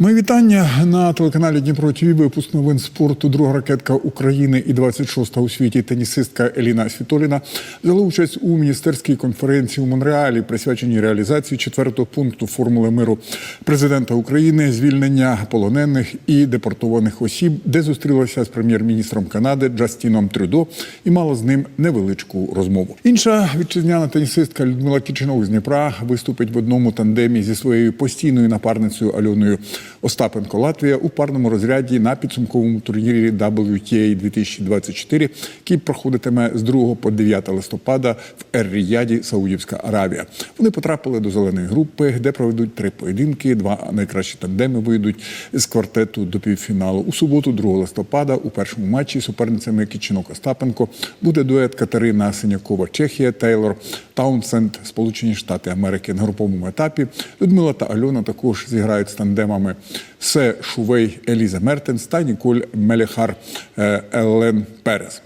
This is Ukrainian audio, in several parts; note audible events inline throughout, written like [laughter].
Мої вітання на телеканалі Дніпро ТВ. Випуск новин спорту. Друга ракетка України і 26-та у світі тенісистка Еліна Світоліна взяла участь у міністерській конференції у Монреалі, присвяченій реалізації четвертого пункту формули миру президента України, звільнення полонених і депортованих осіб, де зустрілася з прем'єр-міністром Канади Джастіном Трюдо і мала з ним невеличку розмову. Інша вітчизняна тенісистка Людмила Кіченок з Дніпра виступить в одному тандемі зі своєю постійною напарницею Альоною Остапенко Латвія у парному розряді на підсумковому турнірі WTA 2024, який проходитиме з 2 по 9 листопада в Ер-Ріяді, Саудівська Аравія. Вони потрапили до зеленої групи, де проведуть три поєдинки. Два найкращі тандеми вийдуть з квартету до півфіналу. У суботу, 2 листопада, у першому матчі суперницями Кіченок Остапенко буде дует Катерина Синякова, Чехія, Тейлор Таунсенд, Сполучені Штати Америки на груповому етапі. Людмила та Альона також зіграють з тандемами Се Шувей Еліза Мертенс та Ніколь Мелехар е, Елен Перес.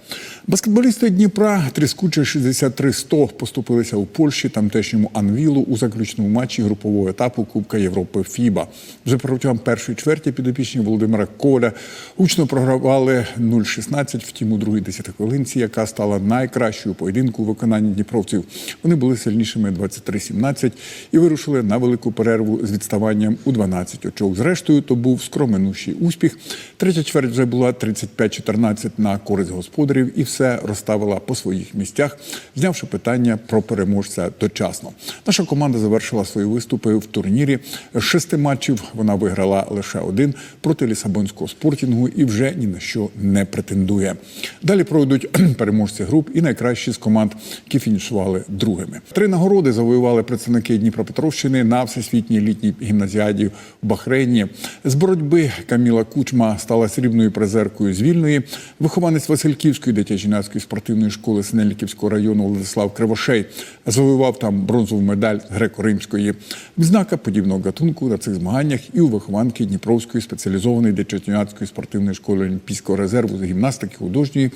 Баскетболісти Дніпра тріскуче 63-100 поступилися у Польщі тамтешньому Анвілу у заключному матчі групового етапу Кубка Європи ФІБА. Вже протягом першої чверті підопічні Володимира Коля гучно програвали 0-16, втім у другій десятихвилинці, яка стала найкращою поєдинку у виконанні дніпровців. Вони були сильнішими 23-17 і вирушили на велику перерву з відставанням у 12 очок. Зрештою, то був скроменущий успіх. Третя чверть вже була 35-14 на користь господарів і все розставила по своїх місцях, знявши питання про переможця дочасно. Наша команда завершила свої виступи в турнірі. З шести матчів вона виграла лише один проти лісабонського спортінгу і вже ні на що не претендує. Далі пройдуть [clears throat] переможці груп і найкращі з команд, які фінішували другими. Три нагороди завоювали представники Дніпропетровщини на всесвітній літній гімназіаді в Бахрейні. З боротьби Каміла Кучма стала срібною призеркою з вільної. Вихованець Васильківської дитячо-юнацької спортивної школи Синельниківського району Владислав Кривошей завоював там бронзову медаль греко-римської. Відзнака подібного гатунку на цих змаганнях і у вихованки Дніпровської спеціалізованої дитячо-юнацької спортивної школи Олімпійського резерву з гімнастики художньої,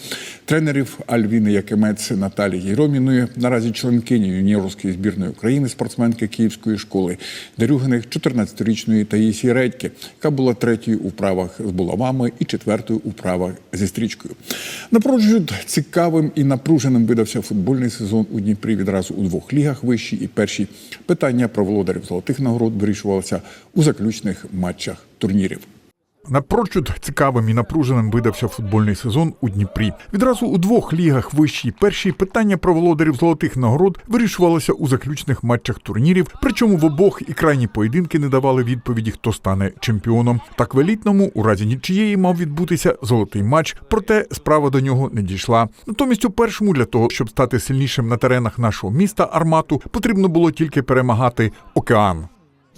тренерів Альвіни Якимець Наталії Єроміної, наразі членкині юніорської збірної України, спортсменки Київської школи, Дерюгиних 14-річної Таїсії Редьки, яка була третьою у вправах з булавами і четвертою у вправах зі стрічкою. Напрочуд цікавим і напруженим видався футбольний сезон у Дніпрі відразу у двох лігах вищій і першій. Питання про володарів золотих нагород вирішувалося у заключних матчах турнірів. Напрочуд цікавим і напруженим видався футбольний сезон у Дніпрі. Відразу у двох лігах вищій першій питання про володарів золотих нагород вирішувалося у заключних матчах турнірів. Причому в обох і крайні поєдинки не давали відповіді, хто стане чемпіоном. Так в елітному у разі нічиєї мав відбутися золотий матч, проте справа до нього не дійшла. Натомість у першому для того, щоб стати сильнішим на теренах нашого міста Армату, потрібно було тільки перемагати океан.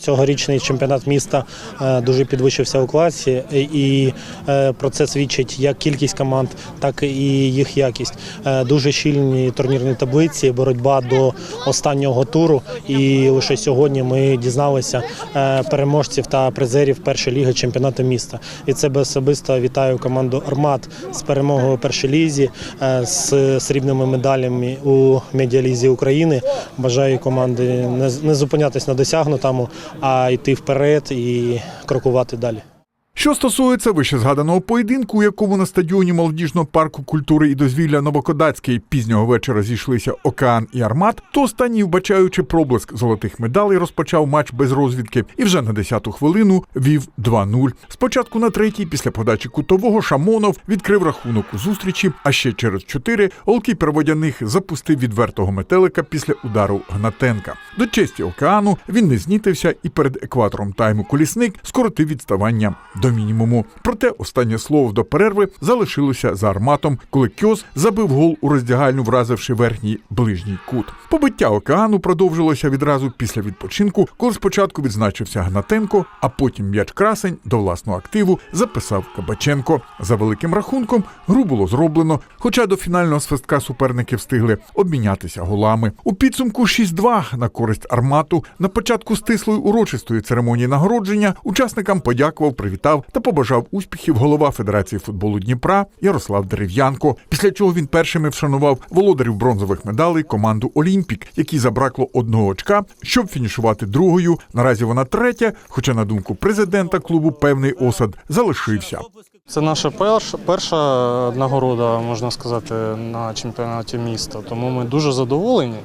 Цьогорічний чемпіонат міста е, дуже підвищився у класі, е, і е, про це свідчить як кількість команд, так і їх якість. Дуже щільні турнірні таблиці, боротьба до останнього туру. І лише сьогодні ми дізналися переможців та призерів першої ліги чемпіонату міста. І це особисто вітаю команду Армат з перемогою у першій лізі, з срібними медалями у медіалізі України. Бажаю команди не зупинятись на досягнутому а йти вперед і крокувати далі. Що стосується вище згаданого поєдинку, у якому на стадіоні молодіжного парку культури і дозвілля Новокодацький пізнього вечора зійшлися Океан і Армат, то останній, вбачаючи проблиск золотих медалей, розпочав матч без розвідки і вже на 10-ту хвилину вів 2-0. Спочатку на третій, після подачі кутового, Шамонов відкрив рахунок у зустрічі, а ще через чотири голкіпер водяних запустив відвертого метелика після удару Гнатенка. До честі океану він не знітився і перед екватором тайму колісник скоротив відставання до мінімуму. Проте останнє слово до перерви залишилося за арматом, коли Кьос забив гол у роздягальню, вразивши верхній ближній кут. Побиття океану продовжилося відразу після відпочинку, коли спочатку відзначився Гнатенко, а потім м'яч красень до власного активу записав Кабаченко. За великим рахунком гру було зроблено, хоча до фінального свистка суперники встигли обмінятися голами. У підсумку 6-2 на користь армату. На початку стислої урочистої церемонії нагородження учасникам подякував, привітав привітав та побажав успіхів голова Федерації футболу Дніпра Ярослав Дерев'янко. Після чого він першими вшанував володарів бронзових медалей команду Олімпік, якій забракло одного очка, щоб фінішувати другою. Наразі вона третя, хоча на думку президента клубу певний осад залишився. Це наша перша, перша нагорода, можна сказати, на чемпіонаті міста. Тому ми дуже задоволені.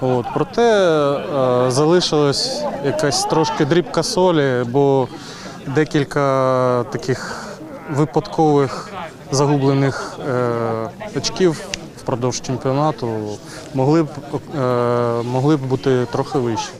От, проте е, залишилась якась трошки дрібка солі, бо декілька таких випадкових загублених е, очків впродовж чемпіонату могли б, е, могли б бути трохи вищі.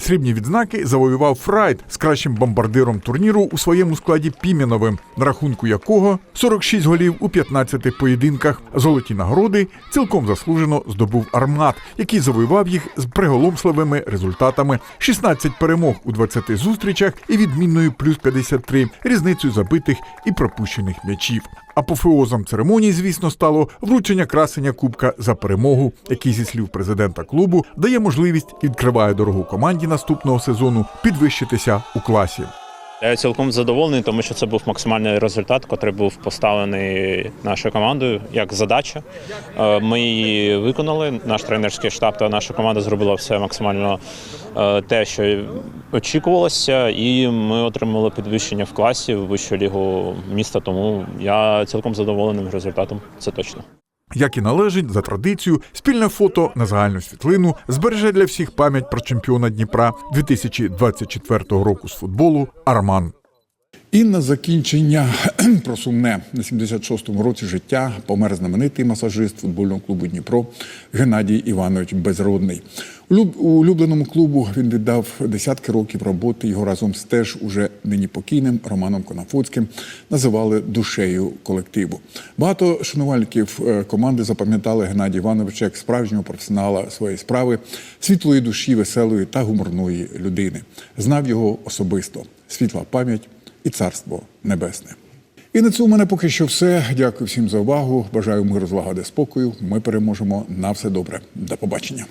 Срібні відзнаки завоював Фрайт з кращим бомбардиром турніру у своєму складі Піміновим, на рахунку якого 46 голів у 15 поєдинках. Золоті нагороди цілком заслужено здобув Армат, який завоював їх з приголомшливими результатами: 16 перемог у 20 зустрічах і відмінною плюс 53, різницею забитих і пропущених м'ячів. Апофеозом церемонії, звісно, стало вручення красення кубка за перемогу, який зі слів президента клубу дає можливість відкриває дорогу команді наступного сезону підвищитися у класі. Я цілком задоволений, тому що це був максимальний результат, який був поставлений нашою командою як задача. Е, Ми її виконали. Наш тренерський штаб та наша команда зробила все максимально е, те, що очікувалося, і ми отримали підвищення в класі в вищу лігу міста. Тому я цілком задоволений результатом. Це точно. Як і належить за традицію, спільне фото на загальну світлину збереже для всіх пам'ять про чемпіона Дніпра 2024 року з футболу Арман. І на закінчення [clears throat] про сумне на 76-му році життя помер знаменитий масажист футбольного клубу Дніпро Геннадій Іванович Безродний. Улюбленому клубу він віддав десятки років роботи. Його разом з теж уже нині покійним Романом Конафоцьким називали душею колективу. Багато шанувальників е, команди запам'ятали Геннадія Івановича як справжнього професіонала своєї справи, світлої душі, веселої та гуморної людини. Знав його особисто. Світла пам'ять і царство небесне. І на цьому мене поки що все. Дякую всім за увагу. Бажаю миру, злагоди, спокою. Ми переможемо на все добре. До побачення.